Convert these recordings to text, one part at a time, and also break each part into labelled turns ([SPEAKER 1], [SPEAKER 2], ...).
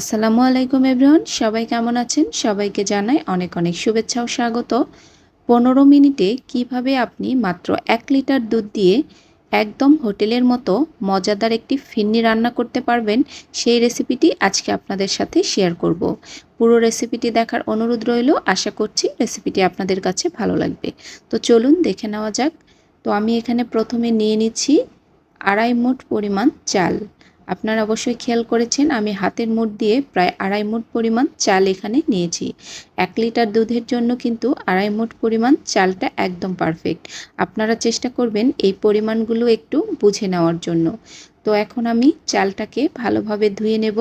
[SPEAKER 1] আসসালামু আলাইকুম এভরিওয়ান, সবাই কেমন আছেন? সবাইকে জানাই অনেক অনেক শুভেচ্ছা ও স্বাগত। পনেরো মিনিটে কীভাবে আপনি মাত্র এক লিটার দুধ দিয়ে একদম হোটেলের মতো মজাদার একটি ফিন্নি রান্না করতে পারবেন, সেই রেসিপিটি আজকে আপনাদের সাথে শেয়ার করব। পুরো রেসিপিটি দেখার অনুরোধ রইল, আশা করছি রেসিপিটি আপনাদের কাছে ভালো লাগবে। তো চলুন দেখে নেওয়া যাক। তো আমি এখানে প্রথমে নিয়ে নিচ্ছি আড়াই মুঠ পরিমাণ চাল। আপনারা অবশ্যই খেয়াল করেছেন, আমি হাতের মুঠ দিয়ে প্রায় আড়াই মুঠ পরিমাণ চাল এখানে নিয়েছি। এক লিটার দুধের জন্য কিন্তু আড়াই মুঠ পরিমাণ চালটা একদম পারফেক্ট আপনারা চেষ্টা করবেন এই পরিমাণগুলো একটু বুঝে নেওয়ার জন্য। তো এখন আমি চালটাকে ভালোভাবে ধুয়ে নেব।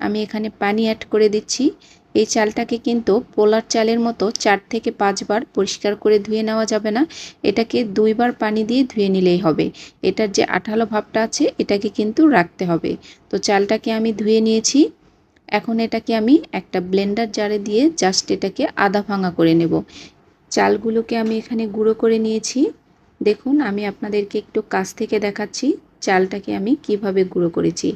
[SPEAKER 1] আমি এখানে পানি অ্যাড করে দিচ্ছি। এই চালটাকে কিন্তু পোলার চালের মতো চার থেকে পাঁচবার পরিষ্কার করে ধুয়ে নেওয়া যাবে না। এটাকে দুইবার পানি দিয়ে ধুয়ে নিলেই হবে। এটার যে আঠালো ভাবটা আছে, এটাকে কিন্তু রাখতে হবে। তো চালটাকে আমি ধুয়ে নিয়েছি। এখন এটাকে আমি একটা ব্লেন্ডার জারে দিয়ে জাস্ট এটাকে আদা ভাঙা করে নেব। চালগুলোকে আমি এখানে গুঁড়ো করে নিয়েছি। দেখুন, আমি আপনাদেরকে একটু কাছ থেকে দেখাচ্ছি চালটাকে আমি কীভাবে গুঁড়ো করেছি।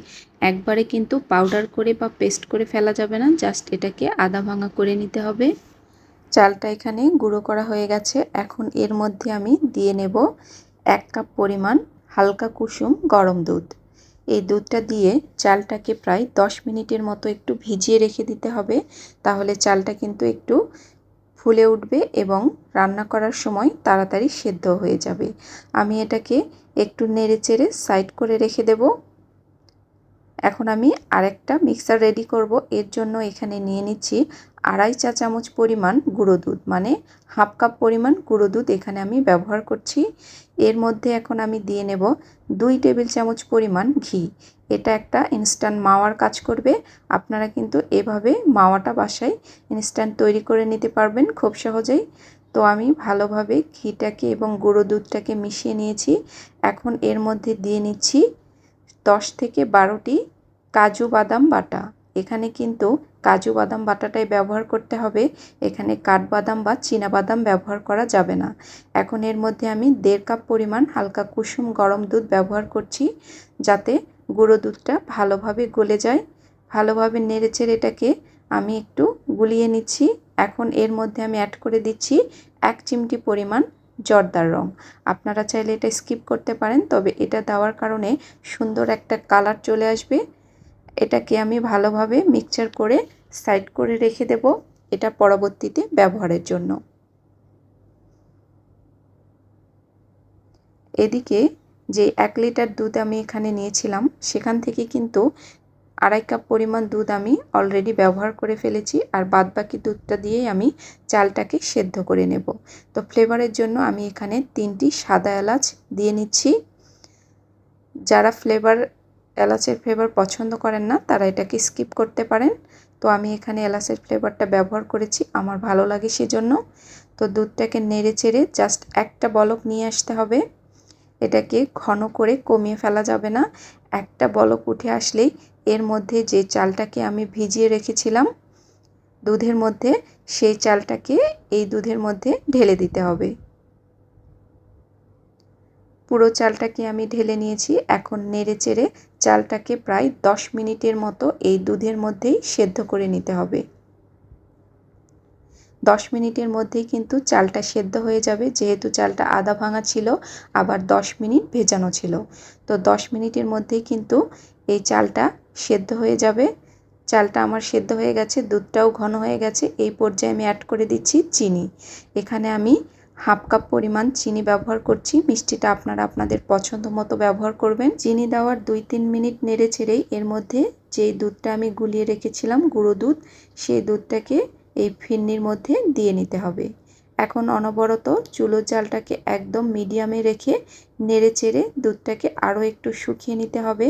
[SPEAKER 1] একবারে কিন্তু পাউডার করে বা পেস্ট করে ফেলা যাবে না জাস্ট এটাকে আদা ভাঙা করে নিতে হবে। চালটা এখানে গুঁড়ো করা হয়ে গেছে, এখন এর মধ্যে আমি দিয়ে নেব এক কাপ পরিমাণ হালকা কুসুম গরম দুধ। এই দুধটা দিয়ে চালটাকে প্রায় দশ মিনিটের মতো একটু ভিজিয়ে রেখে দিতে হবে, তাহলে চালটা কিন্তু একটু ফুলে উঠবে এবং রান্না করার সময় তাড়াতাড়ি সেদ্ধ হয়ে যাবে। আমি এটাকে একটু নেড়ে চেড়ে সাইড করে রেখে দেব। এখন আমি আরেকটা মিক্সার রেডি করব। এর জন্য এখানে নিয়ে নিচ্ছি আড়াই চা চামচ পরিমাণ গুঁড়ো দুধ মানে হাফ কাপ পরিমাণ গুঁড়ো দুধ এখানে আমি ব্যবহার করছি। এর মধ্যে এখন আমি দিয়ে নেব দুই টেবিল চামচ পরিমাণ ঘি। এটা একটা ইনস্ট্যান্ট মাওয়ার কাজ করবে। আপনারা কিন্তু এভাবে মাওয়াটা বাসায় ইনস্ট্যান্ট তৈরি করে নিতে পারবেন খুব সহজেই। তো আমি ভালোভাবে ঘিটাকে এবং গুঁড়ো দুধটাকে মিশিয়ে নিয়েছি। এখন এর মধ্যে দিয়ে নিচ্ছি দশ থেকে বারোটি কাজু বাদাম বাটা। এখানে কিন্তু কাজু বাদাম বাটাটাই ব্যবহার করতে হবে। এখানে কাঠবাদাম বা বাদাম ব্যবহার করা যাবে না। এখন এর মধ্যে আমি দেড় কাপ পরিমাণ হালকা কুসুম গরম দুধ ব্যবহার করছি, যাতে গুঁড়ো দুধটা ভালোভাবে গলে যায়। ভালোভাবে নেড়েচেড়ে এটাকে আমি একটু গুলিয়ে নিচ্ছি। এখন এর মধ্যে আমি অ্যাড করে দিচ্ছি এক চিমটি পরিমাণ জর্দার রং। আপনারা চাইলে এটা স্কিপ করতে পারেন, তবে এটা দেওয়ার কারণে সুন্দর একটা কালার চলে আসবে। এটাকে আমি ভালোভাবে মিক্সচার করে সাইড করে রেখে দেব এটা পরবর্তীতে ব্যবহারের জন্য। এদিকে যে এক লিটার দুধ আমি এখানে নিয়েছিলাম, সেখান থেকে কিন্তু আড়াই কাপ পরিমাণ দুধ আমি অলরেডি ব্যবহার করে ফেলেছি আর বাদ বাকি দুধটা দিয়েই আমি চালটাকে সেদ্ধ করে নেব। তো ফ্লেভারের জন্য আমি এখানে তিনটি সাদা এলাচ দিয়ে নিচ্ছি। যারা ফ্লেভার এলাচের ফ্লেভার পছন্দ করেন না, তারা এটাকে স্কিপ করতে পারেন। তো আমি এখানে এলাচের ফ্লেভারটা ব্যবহার করেছি, আমার ভালো লাগে সেজন্য। তো দুধটাকে নেড়ে চেড়ে জাস্ট একটা বলক নিয়ে আসতে হবে। এটাকে ঘন করে কমিয়ে ফেলা যাবে না। একটা বলক উঠে আসলেই এর মধ্যে যে চালটাকে আমি ভিজিয়ে রেখেছিলাম, দুধের মধ্যে সেই চালটাকে এই দুধের মধ্যে ঢেলে দিতে হবে। পুরো চালটাকে আমি ঢেলে নিয়েছি। এখন নেড়ে চেড়ে চালটাকে প্রায় দশ মিনিটের মতো এই দুধের মধ্যেই সেদ্ধ করে নিতে হবে। দশ মিনিটের মধ্যেই কিন্তু চালটা সেদ্ধ হয়ে যাবে। যেহেতু চালটা আদা ভাঙা ছিল, আবার দশ মিনিট ভেজানো ছিল। তো দশ মিনিটের মধ্যেই কিন্তু এই চালটা সেদ্ধ হয়ে যাবে। চালটা আমার সেদ্ধ হয়ে গেছে, দুধটাও ঘন হয়ে গেছে। এই পর্যায়ে আমি অ্যাড করে দিচ্ছি চিনি। এখানে আমি হাফ কাপ পরিমাণ চিনি ব্যবহার করছি। মিষ্টিটা আপনারা আপনাদের পছন্দ মতো ব্যবহার করবেন। চিনি দেওয়ার দুই তিন মিনিট নেড়ে ছেড়েই এর মধ্যে যেই দুধটা আমি গুলিয়ে রেখেছিলাম, গুঁড়ো দুধ, সেই দুধটাকে এই ফিরনির মধ্যে দিয়ে নিতে হবে। এখন অনবরত চুলো জালটাকে একদম মিডিয়ামে রেখে নেড়ে চেড়ে দুধটাকে আরও একটু শুকিয়ে নিতে হবে।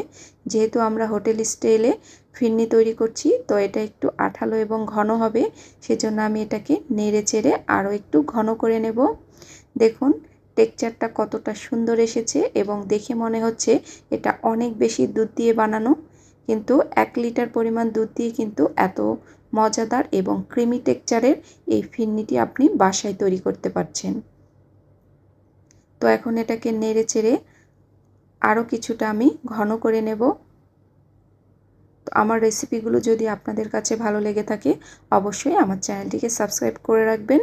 [SPEAKER 1] যেহেতু আমরা হোটেল স্টাইলে ফিরনি তৈরি করছি। তো এটা একটু আঠালো এবং ঘন হবে। সেজন্য আমি এটাকে নেড়ে চেড়ে আরও একটু ঘন করে নেব। দেখুন টেকচারটা কতটা সুন্দর এসেছে এবং দেখে মনে হচ্ছে এটা অনেক বেশি দুধ দিয়ে বানানো। কিন্তু এক লিটার পরিমাণ দুধ দিয়ে কিন্তু এত মজাদার এবং ক্রিমি টেকচারের এই ফিরনিটি আপনি বাসায় তৈরি করতে পারছেন। তো এখন এটাকে নেড়ে চেড়ে আরও কিছুটা আমি ঘন করে নেব। আমার রেসিপিগুলো যদি আপনাদের কাছে ভালো লেগে থাকে, অবশ্যই আমার চ্যানেলটিকে সাবস্ক্রাইব করে রাখবেন।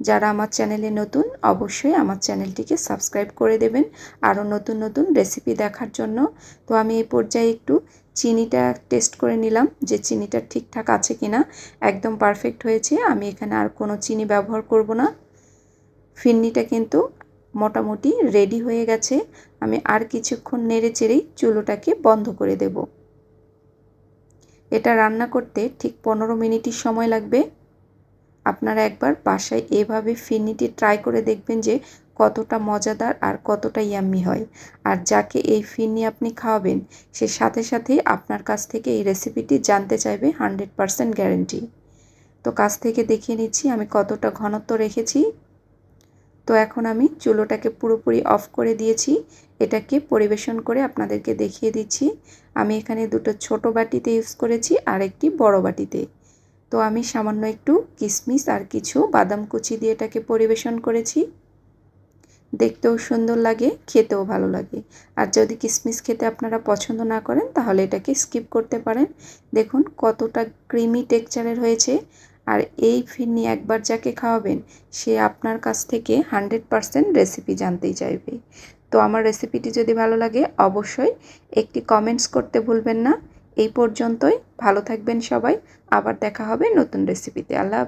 [SPEAKER 1] যারা আমার চ্যানেলে নতুন, অবশ্যই আমার চ্যানেলটিকে সাবস্ক্রাইব করে দেবেন। আরও নতুন নতুন রেসিপি দেখার জন্য। তো আমি এই পর্যায়ে একটু চিনিটা টেস্ট করে নিলাম যে চিনিটা ঠিকঠাক আছে কিনা। একদম পারফেক্ট হয়েছে। আমি এখানে আর কোনো চিনি ব্যবহার করব না। ফিন্নিটা কিন্তু মোটামুটি রেডি হয়ে গেছে। আমি আর কিছুক্ষণ নেড়ে চেড়েই চুলোটাকে বন্ধ করে দেব। এটা রান্না করতে ঠিক পনেরো মিনিটই সময় লাগবে। আপনারা একবার বাসায় এভাবে ফিন্নিটি ট্রাই করে দেখবেন যে কতটা মজাদার আর কতটা ইয়াম্মি হয়। আর যাকে এই ফিন্নি আপনি খাওয়াবেন, সে সাথে সাথে আপনার কাছ থেকে এই রেসিপিটি জানতে চাইবে হানড্রেড পারসেন্ট গ্যারেন্টি। তো কাছ থেকে দেখিয়ে নিচ্ছি আমি কতটা ঘনত্ব রেখেছি। তো এখন আমি চুলোটাকে পুরোপুরি অফ করে দিয়েছি। এটাকে পরিবেশন করে আপনাদেরকে দেখিয়ে দিচ্ছি। আমি এখানে দুটো ছোট বাটিতে ইউজ করেছি, আর একটি বড় বাটিতে। তো আমি সামান্য একটু কিশমিশ আর কিছু বাদাম কুচি দিয়ে এটাকে পরিবেশন করেছি। দেখতেও সুন্দর লাগে, খেতেও ভালো লাগে। আর যদি কিশমিশ খেতে আপনারা পছন্দ না করেন, তাহলে এটাকে স্কিপ করতে পারেন। দেখুন কতটা ক্রিমি টেক্সচারের হয়েছে। আর এই ফিরনি একবার যাকে খাওয়াবেন, সে আপনার কাছ থেকে হান্ড্রেড পারসেন্ট রেসিপি জানতেই চাইবে। তো আমার রেসিপিটি যদি ভালো লাগে, অবশ্যই একটি কমেন্টস করতে ভুলবেন না। এই পর্যন্তই। ভালো থাকবেন সবাই। আবার দেখা হবে নতুন রেসিপিতে। আল্লাহ